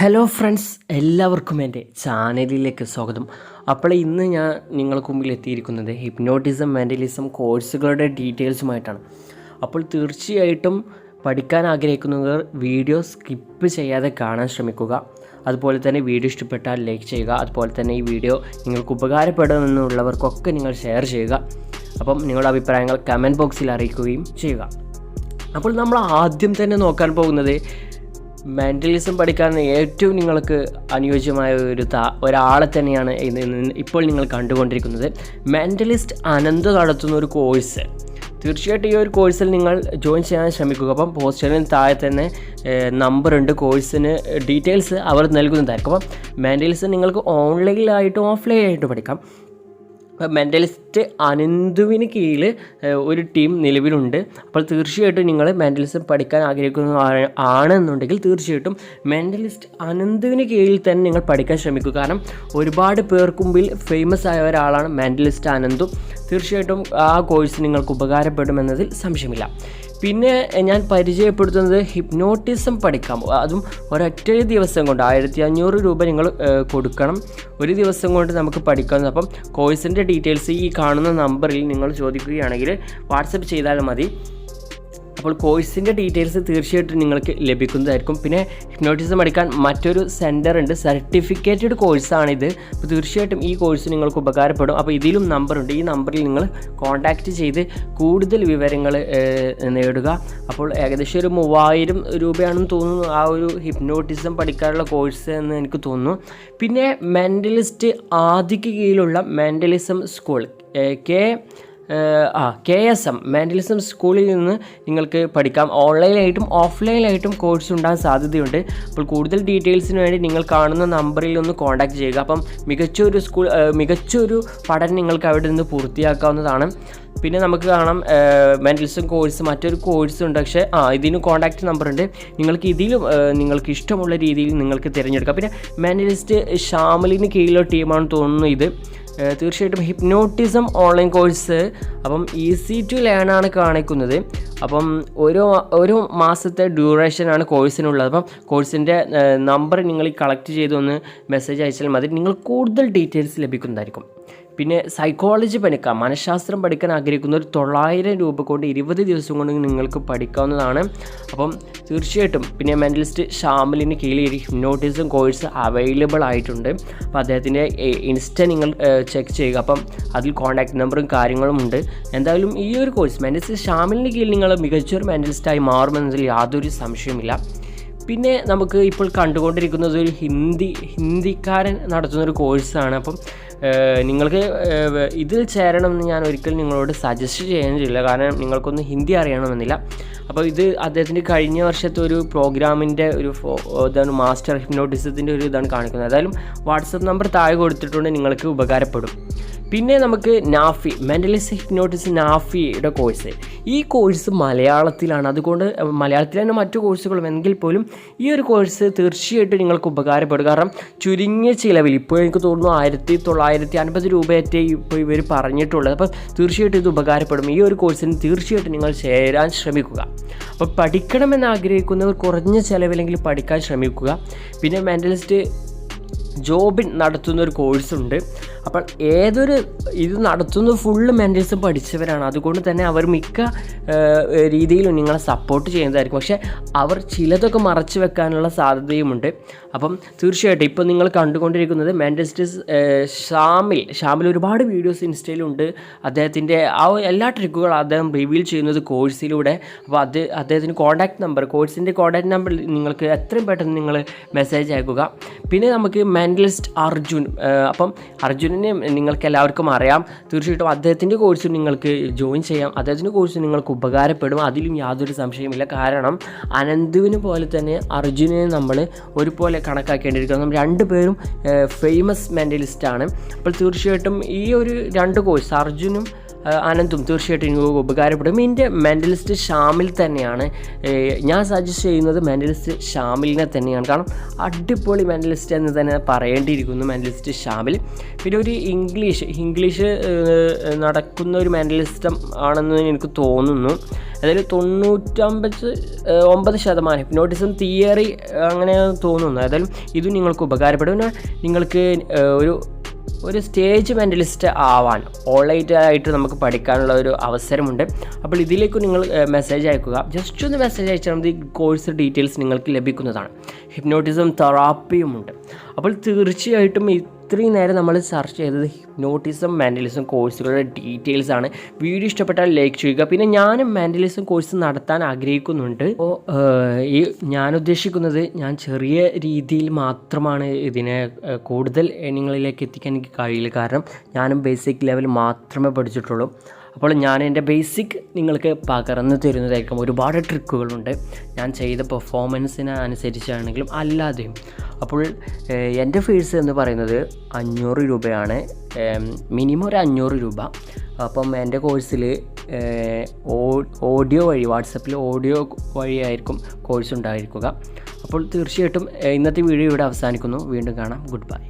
Hello friends എല്ലാവർക്കും എന്റെ ചാനലിലേക്ക് സ്വാഗതം. അപ്പോൾ ഇന്ന് ഞാൻ നിങ്ങൾക്ക് മുമ്പിൽ എത്തിയിരിക്കുന്നത് ഹിപ്നോട്ടിസം മെന്റലിസം കോഴ്സുകളുടെ ഡീറ്റെയിൽസുമായിട്ടാണ് അപ്പോൾ തീർച്ചയായിട്ടും പഠിക്കാൻ ആഗ്രഹിക്കുന്നവർ വീഡിയോ സ്കിപ്പ് ചെയ്യാതെ കാണാൻ ശ്രമിക്കുക. അതുപോലെ തന്നെ വീഡിയോ ഇഷ്ടപ്പെട്ടാൽ ലൈക്ക് ചെയ്യുക. അതുപോലെ തന്നെ ഈ വീഡിയോ നിങ്ങൾക്ക് ഉപകാരപ്പെടുമെന്നുള്ളവർക്കൊക്കെ നിങ്ങൾ ഷെയർ ചെയ്യുക. അപ്പം നിങ്ങളുടെ അഭിപ്രായങ്ങൾ കമന്റ് ബോക്സിൽ അറിയിക്കുകയും ചെയ്യുക. അപ്പോൾ നമ്മൾ ആദ്യം തന്നെ നോക്കാൻ പോകുന്നത് മെന്റലിസം പഠിക്കാൻ ഏറ്റവും നിങ്ങൾക്ക് അനുയോജ്യമായ ഒരു താ ഒരാളെ തന്നെയാണ് ഇപ്പോൾ നിങ്ങൾ കണ്ടുകൊണ്ടിരിക്കുന്നത്. മെന്റലിസ്റ്റ് അനന്ത് നടത്തുന്ന ഒരു കോഴ്സ് തീർച്ചയായിട്ടും ഈ ഒരു കോഴ്സിൽ നിങ്ങൾ ജോയിൻ ചെയ്യാൻ ശ്രമിക്കുക. അപ്പം പോസ്റ്ററിന് താഴെ തന്നെ നമ്പറുണ്ട് കോഴ്സിന് ഡീറ്റെയിൽസ് അവർ നൽകുന്നതായിരിക്കും. അപ്പം മെന്റലിസം നിങ്ങൾക്ക് ഓൺലൈനിലായിട്ടും ഓഫ്ലൈൻ ആയിട്ടും പഠിക്കാം മെന്റലിസ്റ്റ് അനന്തുവിന് കീഴിൽ ഒരു ടീം നിലവിലുണ്ട്. അപ്പോൾ തീർച്ചയായിട്ടും നിങ്ങൾ മെന്റലിസം പഠിക്കാൻ ആഗ്രഹിക്കുന്ന ആണെന്നുണ്ടെങ്കിൽ തീർച്ചയായിട്ടും മെന്റലിസ്റ്റ് അനന്തുവിന് കീഴിൽ തന്നെ നിങ്ങൾ പഠിക്കാൻ ശ്രമിക്കുക. കാരണം ഒരുപാട് പേർക്ക് മുമ്പിൽ ഫേമസ് ആയ ഒരാളാണ് മെന്റലിസ്റ്റ് അനന്തു. തീർച്ചയായിട്ടും ആ കോഴ്സ് നിങ്ങൾക്ക് ഉപകാരപ്പെടുമെന്നതിൽ സംശയമില്ല. പിന്നെ ഞാൻ പരിചയപ്പെടുത്തുന്നത് ഹിപ്നോട്ടിസം പഠിക്കാം അതും ഒരൊറ്റ ദിവസം കൊണ്ട് ആയിരത്തി അഞ്ഞൂറ് രൂപ നിങ്ങൾ കൊടുക്കണം. ഒരു ദിവസം കൊണ്ട് നമുക്ക് പഠിക്കാം അപ്പം കോഴ്സിന്റെ ഡീറ്റെയിൽസ് ഈ കാണുന്ന നമ്പറിൽ നിങ്ങൾ ചോദിക്കുകയാണെങ്കിൽ വാട്സപ്പ് ചെയ്താൽ മതി. അപ്പോൾ കോഴ്സിന്റെ ഡീറ്റെയിൽസ് തീർച്ചയായിട്ടും നിങ്ങൾക്ക് ലഭിക്കുന്നതായിരിക്കും. പിന്നെ ഹിപ്നോട്ടിസം പഠിക്കാൻ മറ്റൊരു സെന്റർ ഉണ്ട്. സർട്ടിഫിക്കറ്റഡ് കോഴ്സാണിത് അപ്പോൾ തീർച്ചയായിട്ടും ഈ കോഴ്സ് നിങ്ങൾക്ക് ഉപകാരപ്പെടും. അപ്പോൾ ഇതിലും നമ്പറുണ്ട് ഈ നമ്പറിൽ നിങ്ങൾ കോൺടാക്റ്റ് ചെയ്ത് കൂടുതൽ വിവരങ്ങൾ നേടുക. അപ്പോൾ ഏകദേശം ഒരു മൂവായിരം രൂപയാണെന്ന് തോന്നുന്നു ആ ഒരു ഹിപ്നോട്ടിസം പഠിക്കാനുള്ള കോഴ്സ് എന്ന് എനിക്ക് തോന്നുന്നു. പിന്നെ മെന്റലിസ്റ്റ് ആദിക്ക് കീഴിലുള്ള mentalism school K A K S M mentalism സ്കൂളിൽ നിന്ന് നിങ്ങൾക്ക് പഠിക്കാം. ഓൺലൈനായിട്ടും ഓഫ്ലൈനായിട്ടും കോഴ്സ് ഉണ്ടാകാൻ സാധ്യതയുണ്ട്. അപ്പോൾ കൂടുതൽ ഡീറ്റെയിൽസിന് വേണ്ടി നിങ്ങൾ കാണുന്ന നമ്പറിൽ ഒന്ന് കോൺടാക്ട് ചെയ്യുക. അപ്പം മികച്ചൊരു സ്കൂൾ മികച്ചൊരു പഠനം നിങ്ങൾക്ക് അവിടെ നിന്ന് പൂർത്തിയാക്കാവുന്നതാണ്. പിന്നെ നമുക്ക് കാണാം മെന്റലിസം കോഴ്സ് മറ്റൊരു കോഴ്സ് ഉണ്ട്. പക്ഷേ ആ ഇതിന് കോൺടാക്റ്റ് നമ്പർ ഉണ്ട്. നിങ്ങൾക്ക് ഇതിലും നിങ്ങൾക്ക് ഇഷ്ടമുള്ള രീതിയിൽ നിങ്ങൾക്ക് തിരഞ്ഞെടുക്കാം. പിന്നെ മെന്റലിസ്റ്റ് ഷാമലിന് കീഴിലുള്ള ടീമാണെന്ന് തോന്നുന്നു ഇത്. തീർച്ചയായിട്ടും ഹിപ്നോട്ടിസം ഓൺലൈൻ കോഴ്സ് അപ്പം ഈസി ടു ലേൺ ആണ് കാണിക്കുന്നത്. അപ്പം ഓരോ ഒരു മാസത്തെ ഡ്യൂറേഷനാണ് കോഴ്സിനുള്ളത്. അപ്പം കോഴ്സിന്റെ നമ്പർ നിങ്ങൾ കളക്ട് ചെയ്തൊന്ന് മെസ്സേജ് അയച്ചാൽ മതി. നിങ്ങൾ കൂടുതൽ ഡീറ്റെയിൽസ് ലഭിക്കുന്നതായിരിക്കും. പിന്നെ സൈക്കോളജി പഠിക്കാം. മനഃശാസ്ത്രം പഠിക്കാൻ ആഗ്രഹിക്കുന്ന ഒരു തൊള്ളായിരം രൂപ കൊണ്ട് ഇരുപത് ദിവസം കൊണ്ട് നിങ്ങൾക്ക് പഠിക്കാവുന്നതാണ്. അപ്പം തീർച്ചയായിട്ടും പിന്നെ മെന്റലിസ്റ്റ് ഷാമിലിന് കീഴിൽ ഒരു ഹിപ്നോട്ടിസം കോഴ്സ് അവൈലബിൾ ആയിട്ടുണ്ട്. അപ്പോൾ അദ്ദേഹത്തിന്റെ ഇൻസ്റ്റ നിങ്ങൾ ചെക്ക് ചെയ്യുക. അപ്പം അതിൽ കോൺടാക്ട് നമ്പറും കാര്യങ്ങളും ഉണ്ട്. എന്തായാലും ഈ ഒരു കോഴ്സ് മെന്റലിസ്റ്റ് ഷാമിലിന് കീഴിൽ നിങ്ങൾ മികച്ചൊരു മെന്റലിസ്റ്റായി മാറുമെന്നതിൽ യാതൊരു സംശയമില്ല പിന്നെ നമുക്ക് ഇപ്പോൾ കണ്ടുകൊണ്ടിരിക്കുന്നത് ഒരു ഹിന്ദി ഹിന്ദിക്കാരൻ നടത്തുന്ന ഒരു കോഴ്സാണ് അപ്പം നിങ്ങൾക്ക് ഇതിൽ ചേരണമെന്ന് ഞാൻ ഒരിക്കലും നിങ്ങളോട് സജസ്റ്റ് ചെയ്യുന്നില്ല. കാരണം നിങ്ങൾക്കൊന്നും ഹിന്ദി അറിയണമെന്നില്ല. അപ്പോൾ ഇത് അദ്ദേഹത്തിന്റെ കഴിഞ്ഞ വർഷത്തെ ഒരു പ്രോഗ്രാമിന്റെ ഒരു ഇതാണ് മാസ്റ്റർ ഹിപ്നോട്ടിസത്തിന്റെ ഒരു ഇതാണ് കാണിക്കുന്നത്. ഏതായാലും വാട്സപ്പ് നമ്പർ താഴെ കൊടുത്തിട്ടുണ്ട് നിങ്ങൾക്ക് ഉപകാരപ്പെടും. പിന്നെ നമുക്ക് നാഫി മെന്റലിസ്റ്റ് ഹിപ്നോട്ടിസ് നാഫിയുടെ കോഴ്സ് ഈ കോഴ്സ് മലയാളത്തിലാണ്. അതുകൊണ്ട് മലയാളത്തിൽ തന്നെ മറ്റു കോഴ്സുകളും എങ്കിൽ പോലും ഈ ഒരു കോഴ്സ് തീർച്ചയായിട്ടും നിങ്ങൾക്ക് ഉപകാരപ്പെടും. കാരണം ചുരുങ്ങിയ ചിലവിൽ ഇപ്പോൾ എനിക്ക് തോന്നുന്നു ആയിരത്തി തൊള്ളായിരത്തി അൻപത് രൂപയൊക്കെ ഇപ്പോൾ ഇവർ പറഞ്ഞിട്ടുള്ളത്. അപ്പോൾ തീർച്ചയായിട്ടും ഇത് ഉപകാരപ്പെടും. ഈ ഒരു കോഴ്സിന് തീർച്ചയായിട്ടും നിങ്ങൾ ചേരാൻ ശ്രമിക്കുക. അപ്പോൾ പഠിക്കണമെന്ന് ആഗ്രഹിക്കുന്നവർ കുറഞ്ഞ ചിലവിലെങ്കിലും പഠിക്കാൻ ശ്രമിക്കുക. പിന്നെ മെന്റലിസ്റ്റ് ജോബിൻ നടത്തുന്ന ഒരു കോഴ്സുണ്ട്. അപ്പോൾ ഏതൊരു ഇത് നടത്തുന്ന ഫുള്ള് മെന്റൽസും പഠിച്ചവരാണ്. അതുകൊണ്ട് തന്നെ അവർ മിക്ക രീതിയിലും നിങ്ങളെ സപ്പോർട്ട് ചെയ്യുന്നതായിരിക്കും. പക്ഷേ അവർ ചിലതൊക്കെ മറച്ചു വെക്കാനുള്ള സാധ്യതയുമുണ്ട്. അപ്പം തീർച്ചയായിട്ടും ഇപ്പോൾ നിങ്ങൾ കണ്ടുകൊണ്ടിരിക്കുന്നത് മെന്റേഴ്സ് ഷാമിൽ. ഷാമിൽ ഒരുപാട് വീഡിയോസ് ഇൻസ്റ്റയിലുണ്ട്. അദ്ദേഹത്തിന്റെ ആ എല്ലാ ട്രിക്കുകളും അദ്ദേഹം റിവീൽ ചെയ്യുന്നത് കോഴ്സിലൂടെ അപ്പോൾ അത് അദ്ദേഹത്തിന് കോൺടാക്ട് നമ്പർ കോഴ്സിന്റെ കോൺടാക്ട് നമ്പർ നിങ്ങൾക്ക് എത്രയും പെട്ടെന്ന് നിങ്ങൾ മെസ്സേജ് അയക്കുക. പിന്നെ നമുക്ക് മെന്റലിസ്റ്റ് അർജുൻ. അപ്പം അർജുനനെ നിങ്ങൾക്ക് എല്ലാവർക്കും അറിയാം. തീർച്ചയായിട്ടും അദ്ദേഹത്തിന്റെ കോഴ്സ് നിങ്ങൾക്ക് ജോയിൻ ചെയ്യാം. അദ്ദേഹത്തിന്റെ കോഴ്സ് നിങ്ങൾക്ക് ഉപകാരപ്പെടും. അതിലും യാതൊരു സംശയമില്ല കാരണം അനന്തുവിനെ പോലെ തന്നെ അർജുനെ നമ്മൾ ഒരുപോലെ കണക്കാക്കേണ്ടിയിരിക്കുന്നു. രണ്ടുപേരും ഫേമസ് മെന്റലിസ്റ്റാണ് അപ്പോൾ തീർച്ചയായിട്ടും ഈ ഒരു രണ്ട് കോഴ്സ് അർജുനും ആ, അനന്തും തീർച്ചയായിട്ടും നിങ്ങൾക്ക് ഉപകാരപ്പെടും. എന്റെ മെന്റലിസ്റ്റ് ഷാമിൽ തന്നെയാണ്. ഞാൻ സജസ്റ്റ് ചെയ്യുന്നത് മെന്റലിസ്റ്റ് ഷാമിലിനെ തന്നെയാണ്. കാരണം അടിപൊളി മെന്റലിസ്റ്റ് എന്ന് തന്നെ പറയേണ്ടിയിരിക്കുന്നു മെന്റലിസ്റ്റ് ഷാമിൽ. പിന്നെ ഒരു ഇംഗ്ലീഷ് ഇംഗ്ലീഷ് നടക്കുന്ന ഒരു മെന്റലിസ്റ്റം ആണെന്ന് എനിക്ക് തോന്നുന്നു. അതായത് തൊണ്ണൂറ്റമ്പത് ഒമ്പത് ശതമാനം ഹിപ്നോട്ടിസം തിയറി അങ്ങനെ തോന്നുന്നു. ഏതായാലും ഇത് നിങ്ങൾക്ക് ഉപകാരപ്പെടും. നിങ്ങൾക്ക് ഒരു ഒരു സ്റ്റേജ് മെന്റലിസ്റ്റ് ആവാൻ ഓൺലൈറ്റ് ആയിട്ട് നമുക്ക് പഠിക്കാനുള്ള ഒരു അവസരമുണ്ട്. അപ്പോൾ ഇതിലേക്ക് നിങ്ങൾ മെസ്സേജ് അയക്കുക. ജസ്റ്റ് ഒന്ന് മെസ്സേജ് അയച്ചാൽ മതി. കോഴ്സ് ഡീറ്റെയിൽസ് നിങ്ങൾക്ക് ലഭിക്കുന്നതാണ്. ഹിപ്നോട്ടിസം തെറാപ്പിയുമുണ്ട് അപ്പോൾ തീർച്ചയായിട്ടും ഇത്രയും നേരം നമ്മൾ ചർച്ച ചെയ്തത് ഹിപ്നോട്ടിസം മെന്റലിസം കോഴ്സുകളുടെ ഡീറ്റെയിൽസ് ആണ്. വീഡിയോ ഇഷ്ടപ്പെട്ടാൽ ലൈക്ക് ചെയ്യുക. പിന്നെ ഞാനും മെന്റലിസം കോഴ്സ് നടത്താൻ ആഗ്രഹിക്കുന്നുണ്ട്. അപ്പോൾ ഈ ഞാൻ ഉദ്ദേശിക്കുന്നത് ഞാൻ ചെറിയ രീതിയിൽ മാത്രമാണ് ഇതിനെ കൂടുതൽ നിങ്ങളിലേക്ക് എത്തിക്കാൻ എനിക്ക് കഴിയില്ല. കാരണം ഞാനും ബേസിക് ലെവൽ മാത്രമേ പഠിച്ചിട്ടുള്ളൂ. അപ്പോൾ ഞാൻ എന്റെ ബേസിക് നിങ്ങൾക്ക് പകർന്നു തരുന്നതായിരിക്കും. ഒരുപാട് ട്രിക്കുകളുണ്ട് ഞാൻ ചെയ്ത പെർഫോമൻസിന് അനുസരിച്ചാണെങ്കിലും അല്ലാതെയും. അപ്പോൾ എന്റെ ഫീസ് എന്ന് പറയുന്നത് അഞ്ഞൂറ് രൂപയാണ്. മിനിമം ഒരു അഞ്ഞൂറ് രൂപ. അപ്പം എന്റെ കോഴ്സിൽ ഓഡിയോ വഴി വാട്സപ്പിൽ ഓഡിയോ വഴിയായിരിക്കും കോഴ്സ് ഉണ്ടായിരിക്കുക. അപ്പോൾ തീർച്ചയായിട്ടും ഇന്നത്തെ വീഡിയോ ഇവിടെ അവസാനിക്കുന്നു. വീണ്ടും കാണാം. Good bye